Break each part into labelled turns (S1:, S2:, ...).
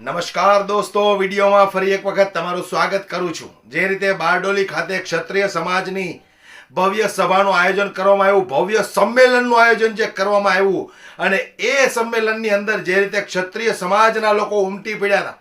S1: નમસ્કાર દોસ્તો, વિડીયોમાં ફરી એક વખત તમારું સ્વાગત કરું છું. જે રીતે બારડોલી ખાતે ક્ષત્રિય સમાજની ભવ્ય સભાનું આયોજન કરવામાં આવ્યું, ભવ્ય સંમેલનનું આયોજન જે કરવામાં આવ્યું અને એ સંમેલનની અંદર જે રીતે ક્ષત્રિય સમાજના લોકો ઉમટી પડ્યા હતા,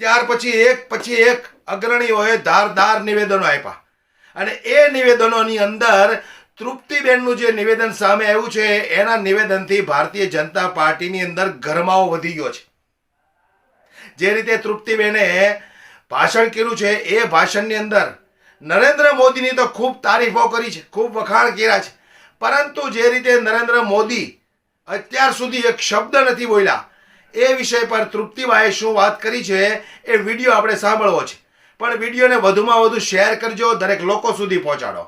S1: ત્યાર પછી એક પછી એક અગ્રણીઓએ ધારદાર નિવેદનો આપ્યા. અને એ નિવેદનોની અંદર તૃપ્તિબેનનું જે નિવેદન સામે આવ્યું છે, એના નિવેદનથી ભારતીય જનતા પાર્ટીની અંદર ગરમાવો વધી ગયો છે. જે રીતે તૃપ્તિબેને ભાષણ કર્યું છે એ ભાષણની અંદર નરેન્દ્ર મોદીની તો ખૂબ તારીફો કરી છે, ખૂબ વખાણ કર્યા છે. પરંતુ જે રીતે નરેન્દ્ર મોદી અત્યાર સુધી એક શબ્દ નથી બોલ્યા, એ વિષય પર તૃપ્તિભાઈએ શું વાત કરી છે એ વીડિયો આપણે સાંભળવો છે. પણ વિડીયોને વધુમાં વધુ શેર કરજો, દરેક લોકો સુધી પહોંચાડો.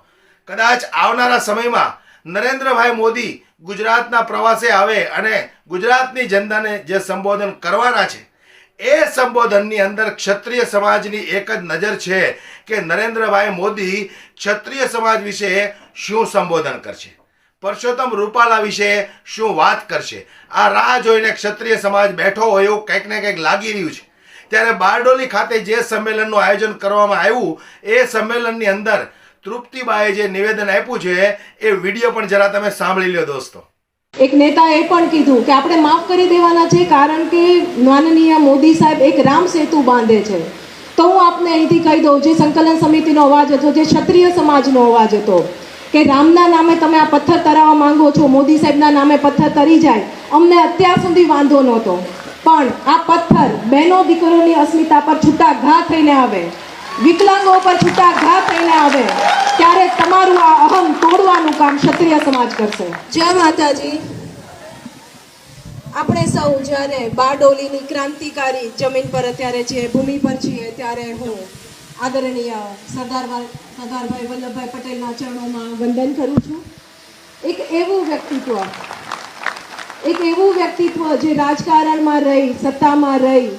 S1: કદાચ આવનારા સમયમાં નરેન્દ્રભાઈ મોદી ગુજરાતના પ્રવાસે આવે અને ગુજરાતની જનતાને જે સંબોધન કરવાના છે એ સંબોધનની અંદર ક્ષત્રિય સમાજની એક જ નજર છે કે નરેન્દ્રભાઈ મોદી ક્ષત્રિય સમાજ વિશે શું સંબોધન કરશે? પરસોત્તમ રૂપાલા વિશે શું વાત કરશે? આ રાહ જોઈને ક્ષત્રિય સમાજ બેઠો હોય એવું કંઈક ને કંઈક લાગી રહ્યું છે. ત્યારે બારડોલી ખાતે જે સંમેલનનું આયોજન કરવામાં આવ્યું, એ સંમેલનની અંદર તૃપ્તિબાએ જે નિવેદન આપ્યું છે, એ વીડિયો પણ જરા તમે સાંભળી લો દોસ્તો.
S2: એક નેતાએ પણ કીધું કે આપણે માફ કરી દેવાના છે કારણ કે માનનીય મોદી સાહેબ એક રામ સેતુ બાંધે છે. તો હું આપને અહીંથી કહી દઉં, જે સંકલન સમિતિનો અવાજ હતો, જે ક્ષત્રિય સમાજનો અવાજ હતો, કે રામના નામે તમે આ પથ્થર તરાવવા માંગો છો, મોદી સાહેબના નામે પથ્થર તરી જાય, અમને અત્યાર સુધી વાંધો નહોતો. પણ આ પથ્થર બહેનો દીકરોની અસ્મિતા પર છૂટા ઘા થઈને આવે, વિકલાંગો પર છૂટા ઘા થઈને આવે. ત્યારે તમારું આ અહમ તોડવાનું કામ ક્ષત્રિય સમાજ કરશે.
S3: જય માતાજી. આપણે સૌ જ્યારે બારડોલીની ક્રાંતિકારી જમીન પર અત્યારે છે ભૂમિ પર છીએ ત્યારે હું આદરણીય સરદાર સરદારભાઈ વલ્લભભાઈ પટેલના ચરણોમાં વંદન કરું છું. એક એવું વ્યક્તિત્વ, એક એવું વ્યક્તિત્વ જે રાજકારણમાં રહી, સત્તામાં રહી,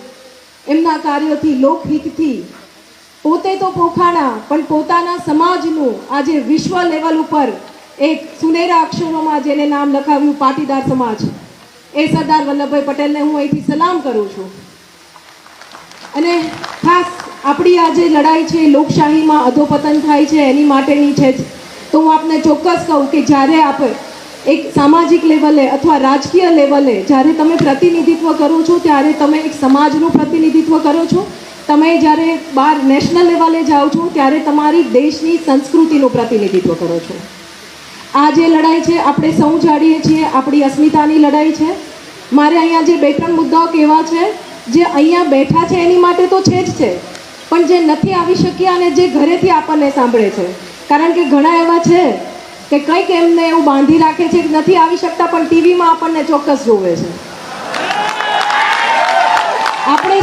S3: એમના કાર્યોથી લોકહિતથી પોતે તો પોખાણા, પણ પોતાના સમાજનું આજે વિશ્વ લેવલ ઉપર એક સુનેરા અક્ષરોમાં જેને નામ લખાવ્યું પાટીદાર સમાજ. એ સરદાર વલ્લભભાઈ પટેલને હું અહીંથી સલામ કરું છું. અને ખાસ આપણી આ જે લડાઈ છે, લોકશાહીમાં અધોપતન થાય છે, એની માટેની છે તો હું આપને ચોક્કસ કહું કે જ્યારે આપ એક સામાજિક લેવલે અથવા રાજકીય લેવલે જ્યારે તમે પ્રતિનિધિત્વ કરો છો, ત્યારે તમે એક સમાજનું પ્રતિનિધિત્વ કરો છો. તમે જ્યારે બહાર નેશનલ લેવલે જાઓ છો, ત્યારે તમારી દેશની સંસ્કૃતિનું પ્રતિનિધિત્વ કરો છો. આ જે લડાઈ છે, આપણે સૌ જાણીએ છીએ, આપણી અસ્મિતાની લડાઈ છે. મારે અહીંયા જે બે ત્રણ મુદ્દાઓ કહેવા છે, જે અહીંયા બેઠા છે એની માટે તો છે જ છે, પણ જે નથી આવી શક્યા અને જે ઘરેથી આપણને સાંભળે છે. કારણ કે ઘણા એવા છે કે કંઈક એમને એવું બાંધી રાખે છે કે નથી આવી શકતા, પણ ટીવીમાં આપણને ચોક્કસ જોવે છે. આપણે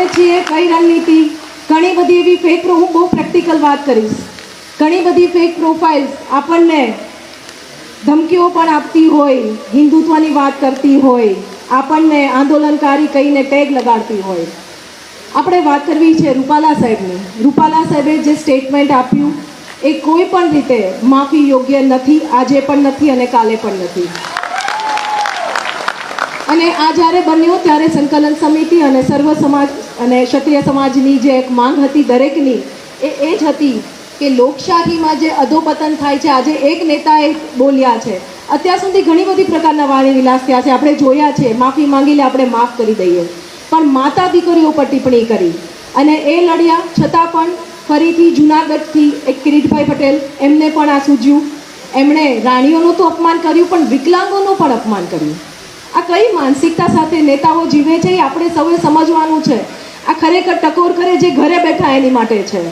S3: બોલીએ છીએ કઈ રણનીતિ? ઘણી બધી એવી ફેક હું બહુ પ્રેક્ટિકલ વાત કરીશ. ઘણી બધી ફેક પ્રોફાઇલ્સ આપણને ધમકીઓ પણ આપતી હોય, હિન્દુત્વની વાત કરતી હોય, આપણને આંદોલનકારી કહીને ટેગ લગાડતી હોય. આપણે વાત કરવી છે રૂપાલા સાહેબની. રૂપાલા સાહેબે જે સ્ટેટમેન્ટ આપ્યું, એ કોઈ પણ રીતે માફી યોગ્ય નથી, આજે પણ નથી અને કાલે પણ નથી. અને આ જ્યારે બન્યું ત્યારે સંકલન સમિતિ અને સર્વ સમાજ અને ક્ષત્રિય સમાજની જે એક માંગ હતી દરેકની, એ એ જ હતી કે લોકશાહીમાં જે અધોપતન થાય છે, આજે એક નેતાએ બોલ્યા છે. અત્યાર સુધી ઘણી બધી પ્રકારના વાણી વિલાસ થયા છે, આપણે જોયા છે. માફી માંગી લે આપણે માફ કરી દઈએ. પણ માતા દીકરીઓ પર ટિપ્પણી કરી. અને એ લડ્યા, છતાં પણ ફરીથી જુનાગઢથી એક કિરીટભાઈ પટેલ, એમને પણ આ સૂજ્યું. એમણે રાણીઓનું તો અપમાન કર્યું, પણ વિકલાંગોનું પણ અપમાન કર્યું. આ કઈ માનસિકતા સાથે નેતાઓ જીવે છે, એ આપણે સૌએ સમજવાનું છે. આ ખરેખર ટકોર કરે જે ઘરે બેઠા એની માટે છે.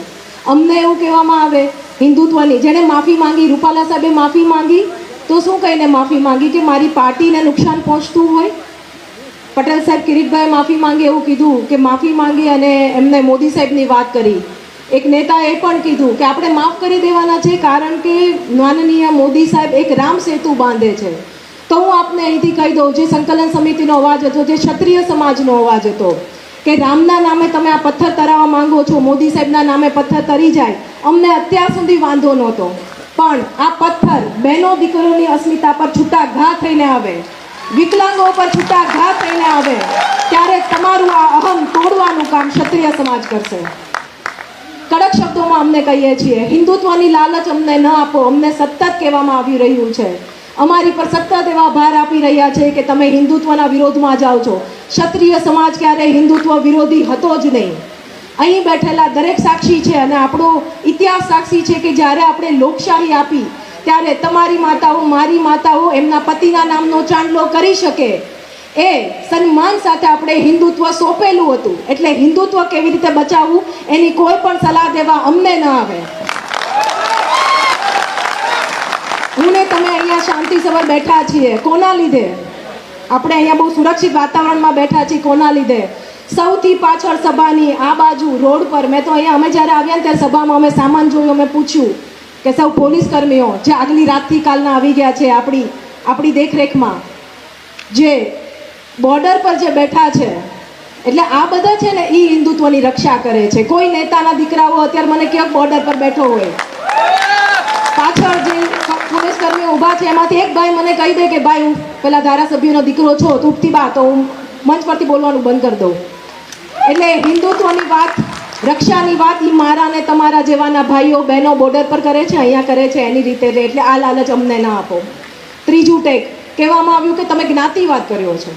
S3: અમને એવું કહેવામાં આવે, હિન્દુત્વની, જેણે માફી માંગી, રૂપાલા સાહેબે માફી માંગી, તો શું કહીને માફી માંગી કે મારી પાર્ટીને નુકસાન પહોંચતું હોય? પટેલ સાહેબ કિરીટભાઈ માફી માંગી એવું કીધું કે માફી માંગી અને એમને મોદી સાહેબની વાત કરી. એક નેતાએ પણ કીધું કે આપણે માફ કરી દેવાના છે કારણ કે માનનીય મોદી સાહેબ એક રામ સેતુ બાંધે છે. તો હું આપને અહીંથી કહી દઉં, જે સંકલન સમિતિનો અવાજ હતો, જે ક્ષત્રિય સમાજનો અવાજ હતો કે રામના નામે તમે આ પથ્થર તરાવવા માંગો છો, મોદી સાહેબના નામે પથ્થર તરી જાય, અમને અત્યાર સુધી વાંધો નહોતો. પણ આ પથ્થર બહેનો દીકરોની અસ્મિતા પર છૂટા ઘા થઈને આવે, વિકલાંગો પર છૂટા ઘા થઈને આવે, ત્યારે તમારું આ અહમ ક્ષત્રિય સમાજ કરશે. કડક શબ્દોમાં અમને કહીએ છીએ, હિન્દુત્વની લાલચ અમને ન આપો, અમને સતત કહેવામાં આવી રહ્યું છે. અમારી પર સતત એવા ભાર આપી રહ્યા છે કે તમે હિન્દુત્વના વિરોધમાં જાઓ છો. ક્ષત્રિય સમાજ ક્યારેય હિન્દુત્વ વિરોધી હતો જ નહીં. અહીં બેઠેલા દરેક સાક્ષી છે અને આપણો ઇતિહાસ સાક્ષી છે કે જ્યારે આપણે લોકશાહી આપી, ત્યારે તમારી માતાઓ, મારી માતાઓ એમના પતિના નામનો ચાંદલો કરી શકે. એ સન્માન સાથે આપણે હિન્દુત્વ સોંપેલું હતું. એટલે હિન્દુત્વ કેવી રીતે બચાવવું, એની કોઈ પણ સલાહ દેવા અમને ન આવે. હું ને તમે અહીંયા શાંતિસભર બેઠા છીએ. કોના લીધે? આપણે અહીંયા બહુ સુરક્ષિત વાતાવરણમાં બેઠા છીએ કોના લીધે? સૌથી પાછળ સભાની આ બાજુ રોડ પર મેં તો અહીંયા અમે જ્યારે આવ્યા ને ત્યારે સભામાં અમે સામાન જોયું, અમે પૂછ્યું કે સૌ પોલીસ કર્મીઓ જે આગલી રાતથી કાલના આવી ગયા છે આપણી આપણી દેખરેખમાં, જે બોર્ડર પર જે બેઠા છે, એટલે આ બધા છે ને એ હિન્દુત્વની રક્ષા કરે છે. કોઈ નેતાના દીકરાઓ અત્યારે મને ક્યાંક બોર્ડર પર બેઠો હોય. પોલીસ ઊભા છે. એમાંથી એક ભાઈ મને કહી દે કે, ભાઈ, હું પેલા ધારાસભ્યનો દીકરો છો તૂટતી બા, તો હું મંચ પરથી બોલવાનું બંધ કરી દઉં. એટલે હિન્દુત્વની વાત, રક્ષાની વાત એ મારા ને તમારા જેવાના ભાઈઓ, બહેનો બોર્ડર પર કરે છે, અહીંયા કરે છે, એની રીતે. એટલે આ લાલચ અમને ના આપો. ત્રીજું ટેક, કહેવામાં આવ્યું કે તમે જ્ઞાતિવાદ કર્યો છે.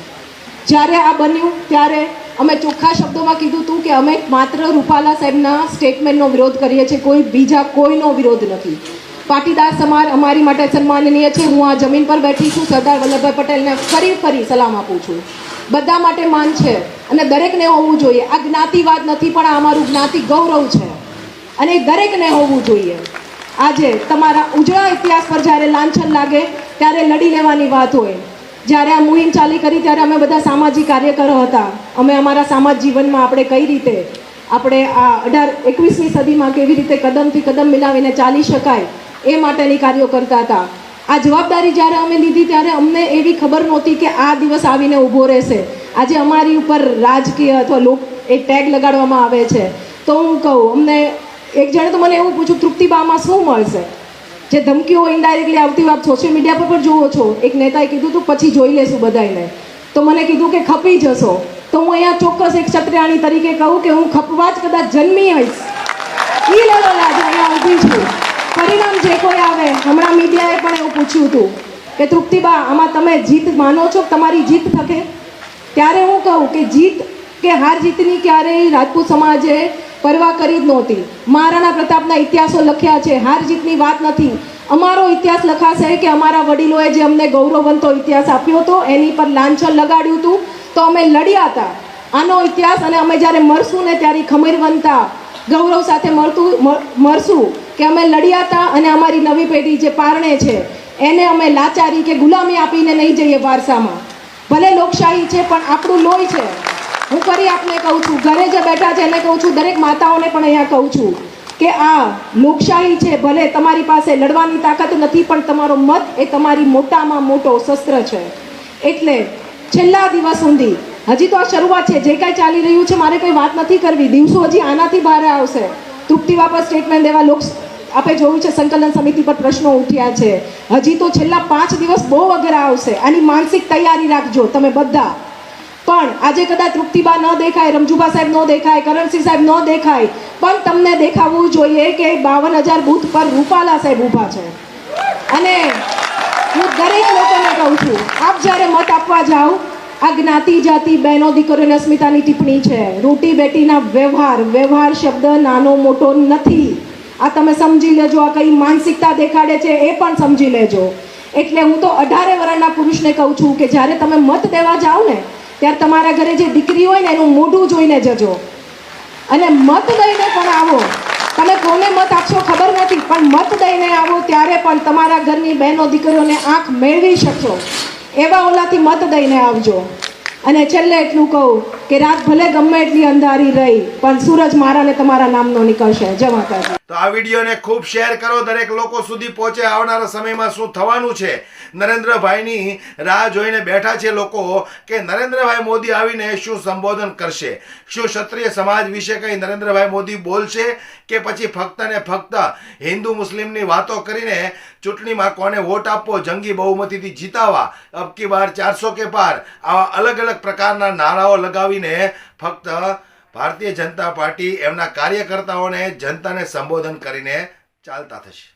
S3: જ્યારે આ બન્યું, ત્યારે અમે ચોખ્ખા શબ્દોમાં કીધું હતું કે અમે માત્ર રૂપાલા સાહેબના સ્ટેટમેન્ટનો વિરોધ કરીએ છીએ. કોઈ બીજા, કોઈનો વિરોધ નથી. પાટીદાર સમાજ અમારી માટે સન્માનનીય છે. હું આ જમીન પર બેઠી છું. સરદાર વલ્લભભાઈ પટેલને ફરી ફરી સલામ આપું છું. બધા માટે માન છે અને દરેકને હોવું જોઈએ. આ જ્ઞાતિવાદ નથી, પણ આ અમારું જ્ઞાતિ ગૌરવ છે. અને દરેકને હોવું જોઈએ. આજે તમારા ઉજળા ઇતિહાસ પર જ્યારે લાંછન લાગે, ત્યારે લડી લેવાની વાત હોય. જ્યારે આ મુહિમ ચાલી કરી, ત્યારે અમે બધા સામાજિક કાર્યકરો હતા. અમે અમારા સામાજ જીવનમાં આપણે કઈ રીતે, આપણે આ અઢાર, એકવીસમી સદીમાં કેવી રીતે કદમથી કદમ મિલાવીને ચાલી શકાય એ માટેની કાર્યો કરતા હતા. આ જવાબદારી જ્યારે અમે લીધી ત્યારે અમને એવી ખબર નહોતી કે આ દિવસ આવીને ઊભો રહેશે. આજે અમારી ઉપર રાજકીય અથવા લોક એક ટેગ લગાડવામાં આવે છે. તો હું કહું, અમને એક જણે તો મને એવું પૂછ્યું તૃપ્તિબામાં શું મળશે? જે ધમકીઓ ઇન્ડાયરેક્ટલી આવતી આપ સોશિયલ મીડિયા પર પણ જુઓ છો. એક નેતાએ કીધું તું, પછી જોઈ લેશું બધાને તો મને કીધું કે, ખપી જશો. તો હું અહીંયા ચોક્કસ એક ક્ષત્રિયાણી તરીકે કહું કે હું ખપવા જ કદાચ જન્મી હઈશ ઈ લેવલ આજે અહીંયા ઊભી છું પરિણામ જે કોઈ આવે હમણાં મીડિયાએ પણ એવું પૂછ્યું હતું કે, તૃપ્તિબા, આમાં તમે જીત માનો છો? તમારી જીત થકે? ત્યારે હું કહું કે, જીત કે હાર જીતની ક્યારેય રાજપૂત સમાજે પરવા કરી જ નહોતી. મહારાણા પ્રતાપના ઇતિહાસો લખ્યા છે, હાર જીતની વાત નથી. અમારો ઇતિહાસ લખાશે કે અમારા વડીલોએ જે અમને ગૌરવવંતો ઇતિહાસ આપ્યો હતો, એની પર લાંછન લગાડ્યું હતું, તો અમે લડ્યા હતા. આનો ઇતિહાસ અને અમે જ્યારે મરશું ને ત્યારે ખમીરવંતા ગૌરવ સાથે મળતું મરશું. કે અમે લડ્યા હતા અને અમારી નવી પેઢી જે પારણે છે, એને અમે લાચારી કે ગુલામી આપીને નહીં જઈએ વારસામાં. ભલે લોકશાહી છે, પણ આપણું લોહી છે. હું ફરી આપને કહું છું, ઘરે જે બેઠા છે, એને કહું છું, દરેક માતાઓને પણ અહીંયા કહું છું કે આ લોકશાહી છે, ભલે તમારી પાસે લડવાની તાકાત નથી, પણ તમારો મત એ તમારી મોટામાં મોટો શસ્ત્ર છે. એટલે છેલ્લા દિવસ સુધી, હજી તો આ શરૂઆત છે, જે કાંઈ ચાલી રહ્યું છે, મારે કંઈ વાત નથી કરવી. દિવસો હજી આનાથી બહાર આવશે. તૃપ્તિ વાપસ સ્ટેટમેન્ટ દેવા લોક આપણે જોયું છે, સંકલન સમિતિ પર પ્રશ્નો ઉઠ્યા છે. હજી તો છેલ્લા પાંચ દિવસ બહુ અઘરા આવશે. આની માનસિક તૈયારી રાખજો, તમે બધા. પણ આજે કદાચ તૃપ્તિબા ન દેખાય, રમજુબા સાહેબ ન દેખાય, કરણસિંહ સાહેબ ન દેખાય, પણ તમને દેખાવું જોઈએ કે બાવન હજાર બૂથ પર રૂપાલા સાહેબ ઊભા છે. અને હું દરેક લોકોને કહું છું, આપ જ્યારે મત આપવા જાઓ, આ જ્ઞાતિ, જાતિ, બહેનો દીકરીઓની અસ્મિતાની ટિપ્પણી છે. રોટી બેટીના વ્યવહાર વ્યવહાર શબ્દ નાનો મોટો નથી. આ તમે સમજી લેજો, આ કઈ માનસિકતા દેખાડે છે એ પણ સમજી લેજો. એટલે હું તો અઢારે વર્ષના પુરુષને કહું છું કે જ્યારે તમે મત દેવા જાઓ ને, ત્યારે તમારા ઘરે જે દીકરી હોય ને, એનું મોઢું જોઈને જજો. અને મત દઈને પણ આવો. તમે કોને મત આપશો ખબર નથી, પણ મત દઈને આવો ત્યારે પણ તમારા ઘરની બહેનો દીકરીઓને આંખ મેળવી શકશો. એવા ઓલાથી મત દઈને આવજો. અને છેલ્લે એટલું કહું કે રાત ભલે ગમે એટલી અંધારી રહી, પણ સૂરજ મારા ને તમારા નામનો નીકળશે. જમા માતાજી.
S1: તો આ વિડીયોને ખૂબ શેર કરો. દરેક લોકો સુધી પહોંચે આવનારા સમયમાં શું થવાનું છે? નરેન્દ્રભાઈની રાહ જોઈને બેઠા છે લોકો કે નરેન્દ્રભાઈ મોદી આવીને શું સંબોધન કરશે? શું ક્ષત્રિય સમાજ વિશે કંઈ નરેન્દ્રભાઈ મોદી બોલશે કે પછી ફક્ત ને ફક્ત હિન્દુ મુસ્લિમની વાતો કરીને ચૂંટણીમાં કોને વોટ આપવો, જંગી બહુમતીથી જીતાવા? અબકી બાર ચારસો કે પાર? આવા અલગ અલગ પ્રકારના નારાઓ લગાવીને ફક્ત ભારતીય જનતા પાર્ટી એમના કાર્યકર્તાઓને જનતાને સંબોધન કરીને ચાલતા થશે.